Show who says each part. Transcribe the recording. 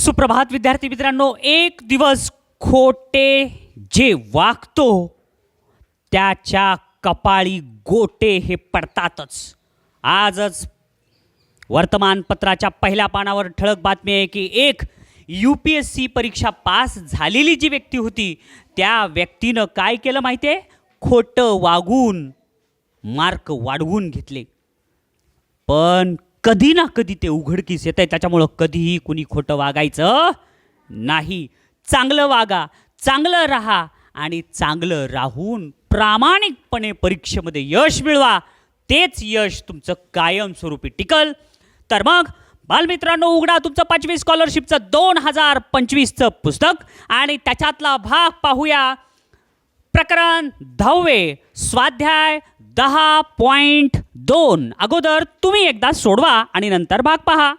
Speaker 1: सुप्रभात विद्यार्थी मित्रांनो एक दिवस खोटे जे वागतो त्याच्या कपाळी गोटे हे पडतातच. आजच वर्तमानपत्राच्या पहिल्या पानावर ठळक बातमी आहे की एक यू पी एस सी परीक्षा पास झालेली जी व्यक्ती होती त्या व्यक्तीनं काय केलं माहिती आहे खोटं वागून मार्क वाढवून घेतले. पण कधी ना कधी ते उघडकीस येत आहे त्याच्यामुळं कधीही कुणी खोटं वागायचं नाही. चांगलं वागा चांगलं राहा आणि चांगलं राहून प्रामाणिकपणे परीक्षेमध्ये यश मिळवा. तेच यश तुमचं कायमस्वरूपी टिकल. तर मग बालमित्रांनो उघडा तुमचं पाचवी स्कॉलरशिपचं दोन हजार पंचवीसचं पुस्तक आणि त्याच्यातला भाग पाहूया. प्रकरण दहावे स्वाध्याय दहा पॉइंट दोन. अगोदर तुम्ही एकदा सोडवा आणि नंतर भाग पहा.